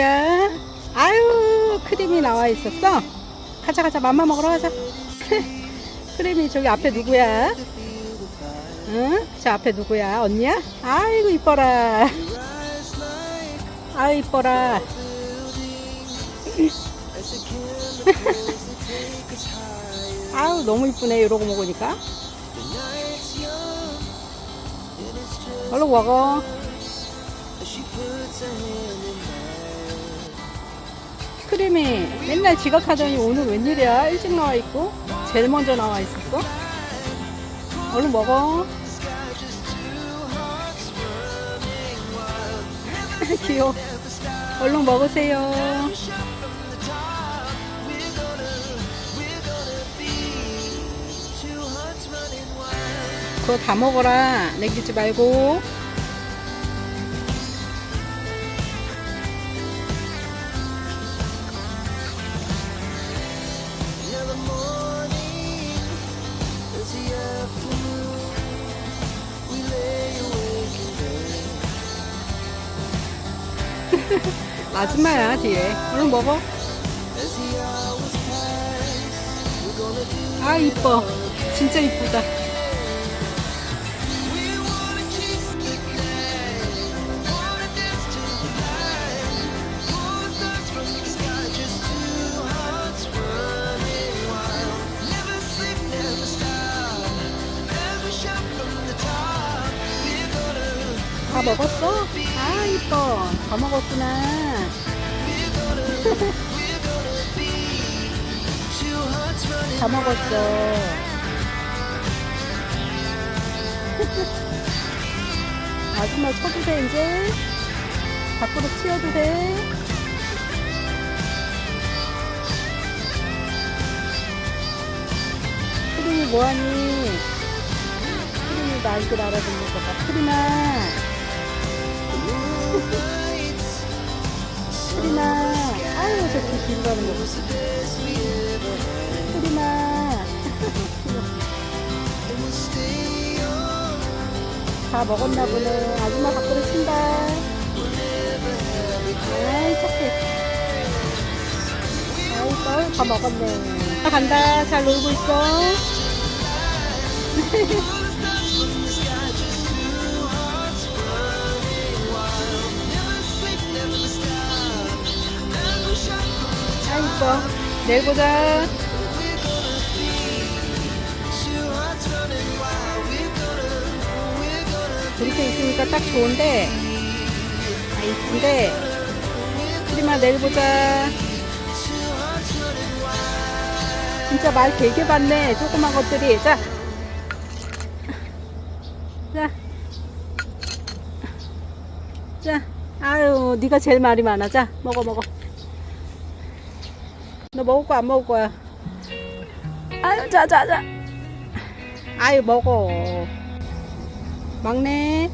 누구야? 아유 크림이 나와 있었어? 가자 가자 맘마 먹으러 가자 크림이 저기 앞에 누구야? 응? 저 앞에 누구야? 언니야? 아이고 이뻐라 아유 이뻐라 아유 너무 이쁘네 이러고 먹으니까 얼른 먹어 크림이 맨날 지각하더니 오늘 웬일이야? 일찍 나와 있고 제일 먼저 나와 있었어? 얼른 먹어. 귀여워. 얼른 먹으세요. 그거 다 먹어라. 남기지 말고 아줌마야 뒤에. 얼른 먹어. 아 이뻐. 진짜 이쁘다. 다 먹었어? 아 이뻐 다 먹었구나. 다 먹었어. 아줌마 쳐도 돼 이제. 밖으로 튀어도 돼 크림이 뭐하니? 크림이 나 이걸 알아듣는 거봐. 크림아 크림아 아유 저렇게 길 가는 거 크림아 다 먹었나 보네. 아줌마 밖으로 튄다. 아이 착해. 아이 다 먹었네. 다 간다. 잘 놀고 있어 내일 보자 이렇게 있으니까 딱 좋은데 아 이쁜데 크리마 내일 보자 진짜 말 되게 많네 조그만 것들이 자 자. 자, 아유, 네가 제일 말이 많아. 자, 먹어, 먹어. 너 먹을 거야, 안 먹을 거야? 아유, 자, 자, 자. 아유, 먹어. 막내.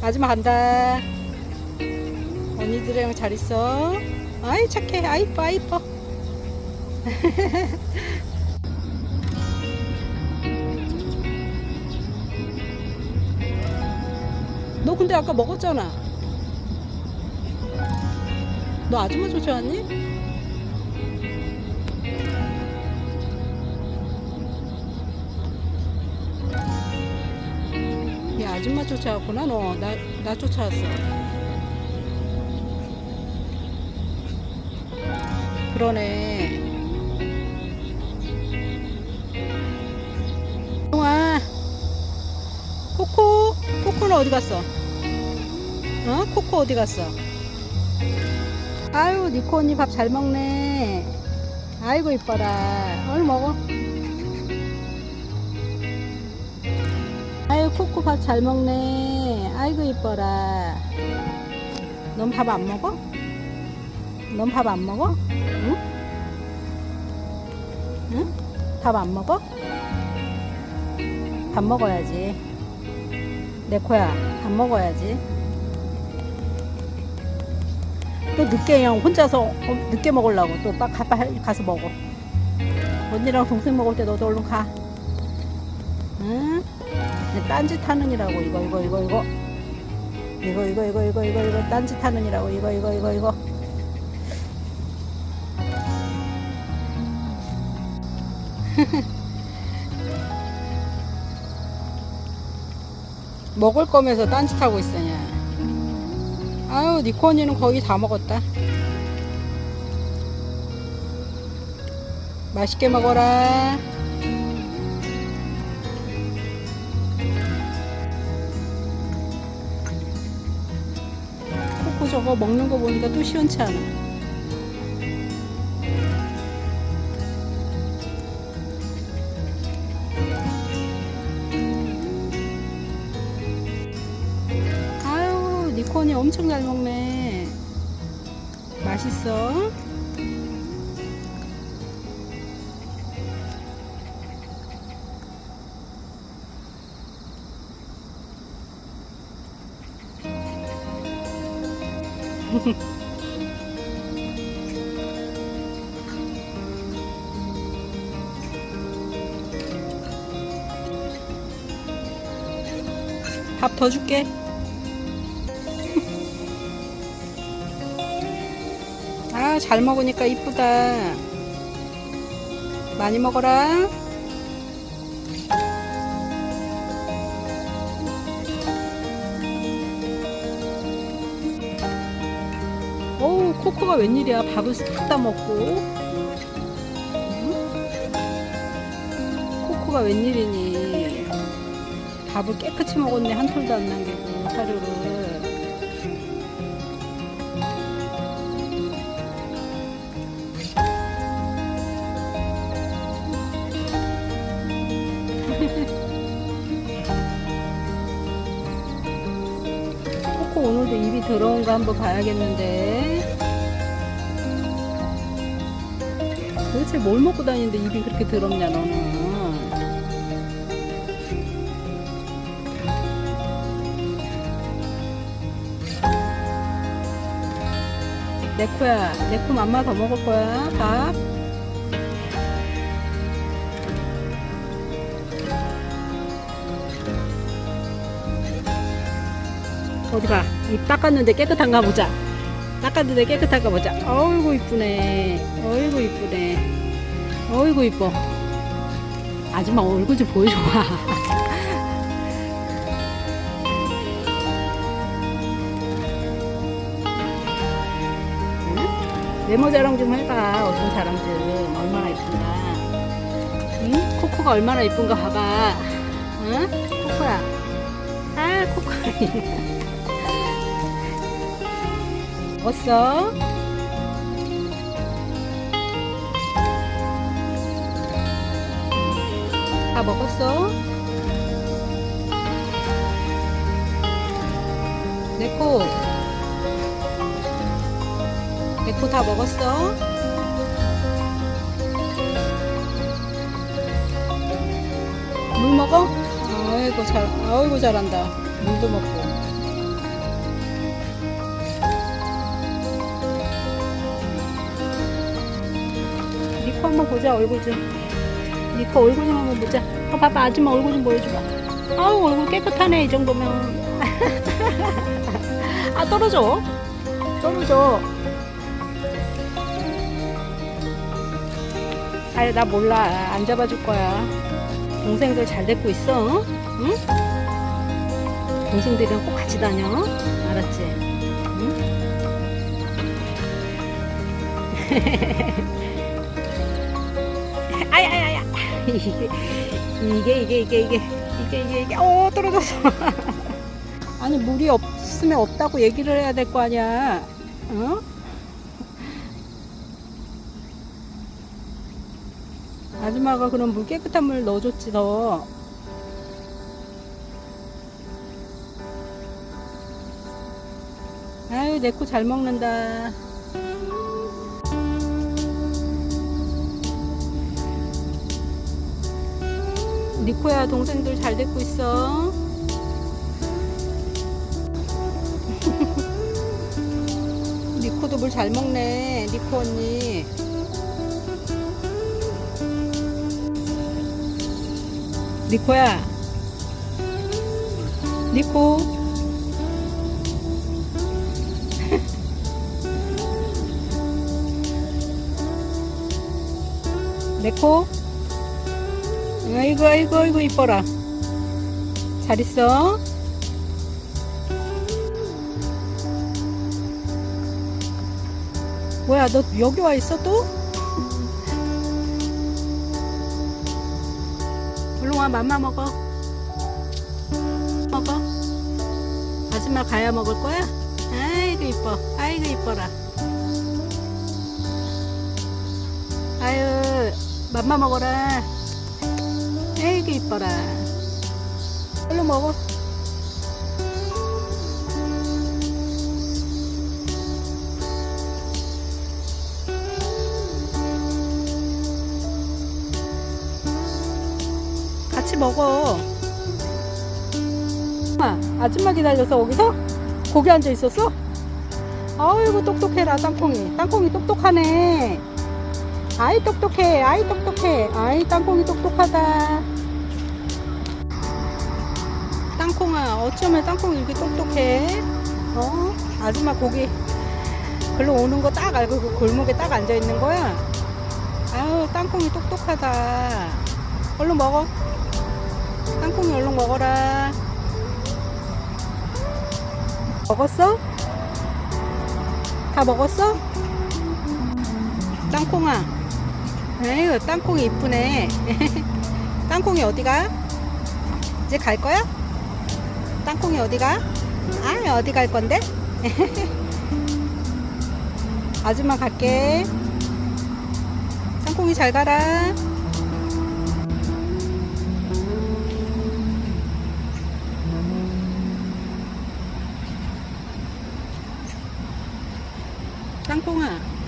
마지막 간다. 언니들이랑 잘 있어. 아이, 착해. 아이, 이뻐, 아이, 이뻐. 너 근데 아까 먹었잖아. 너 아줌마 쫓아왔니? 아줌마 쫓아왔구나 너. 나, 나 쫓아왔어. 그러네. 와 코코 코코는 어디 갔어? 어? 코코 어디 갔어? 아유 니코 언니 밥 잘 먹네 아이고 이뻐라 얼른 먹어 아유 코코 밥 잘 먹네 아이고 이뻐라 넌 밥 안 먹어? 넌 밥 안 먹어? 응? 응? 밥 안 먹어? 밥 먹어야지 내 코야 밥 먹어야지 또 늦게 그냥 혼자서 어, 늦게 먹으려고 또 딱 가서 먹어 언니랑 동생 먹을 때 너도 얼른 가 응? 딴짓 하느니라고 이거 이거 이거 이거. 이거 이거 이거 이거 이거 이거 딴짓하느니라고 이거 이거 이거 이거. 먹을 거면서 딴짓하고 있으냐. 아유 니코 언니는 거의 다 먹었다. 맛있게 먹어라 저거 먹는 거 보니까 또 시원치 않아. 아유 니콘이 엄청 잘 먹네. 맛있어 밥 더 줄게. 아 잘 먹으니까 이쁘다. 많이 먹어라 코코가 웬일이야? 밥을 싹 다 먹고. 응? 코코가 웬일이니? 밥을 깨끗이 먹었네. 한 톨도 안 남기고 사료를. 코코 오늘도 입이 더러운 거 한번 봐야겠는데 도대체 뭘 먹고 다니는데 입이 그렇게 더럽냐 너는 네코야 네코 맘마 더 먹을 거야 밥 어디 봐. 입 닦았는데 깨끗한가 보자. 닦았는데 깨끗한가 보자. 어이구 이쁘네. 어이구 이쁘네. 어이구 이뻐. 아줌마 얼굴 좀 보여줘 봐. 응? 외모 자랑 좀 해봐. 어떤 자랑 좀. 얼마나 이쁜가. 응? 코코가 얼마나 이쁜가 봐봐. 응? 코코야. 아, 코코야. 먹었어? 다 먹었어? 내코 내코 다 먹었어? 물 먹어? 아이고 잘 아이고 잘한다 물도 먹고 한번 보자 얼굴 좀. 니코 얼굴 좀 한번 보자. 어 봐봐 아줌마 얼굴 좀 보여줘봐. 아우 얼굴 깨끗하네 이 정도면. 아 떨어져. 떨어져. 아니 나 몰라. 안 잡아줄 거야. 동생들 잘 데리고 있어 응? 동생들이랑 꼭 같이 다녀. 알았지? 응? 아야 아야 야 이게 이게 이게 이게 이게 이게 이게. 어 떨어졌어. 아니 물이 없으면 없다고 얘기를 해야 될 거 아니야. 응? 아줌마가 그럼 물 깨끗한 물 넣어줬지 너 아유 내 코 잘 먹는다. 니코야 동생들 잘 듣고 있어. 니코도 물 잘 먹네. 니코 언니. 니코야. 니코. 네코 아이고 아이고 아이고 이뻐라. 잘 있어? 뭐야 너 여기 와 있어 또? 얼른 와 맘마 먹어. 먹어. 아줌마 가야 먹을 거야? 아이고 이뻐. 아이고 이뻐라. 아유 맘마 먹어라 아이고 이뻐라. 얼른 먹어. 같이 먹어. 아, 아줌마 기다려서 거기서 거기 앉아 있었어? 아이고 똑똑해라 땅콩이. 땅콩이 똑똑하네. 아이 똑똑해 아이 똑똑해. 아이 땅콩이 똑똑하다 어쩌면 땅콩이 이렇게 똑똑해 어 아줌마 거기 글로 오는 거 딱 알고 그 골목에 딱 앉아 있는 거야 아유 땅콩이 똑똑하다 얼른 먹어 땅콩이 얼른 먹어라 먹었어? 다 먹었어? 땅콩아 에휴 땅콩이 이쁘네 땅콩이 어디가? 이제 갈 거야? 땅콩이 어디가? 아 어디 갈 건데? 아줌마 갈게 땅콩이 잘 가라 땅콩아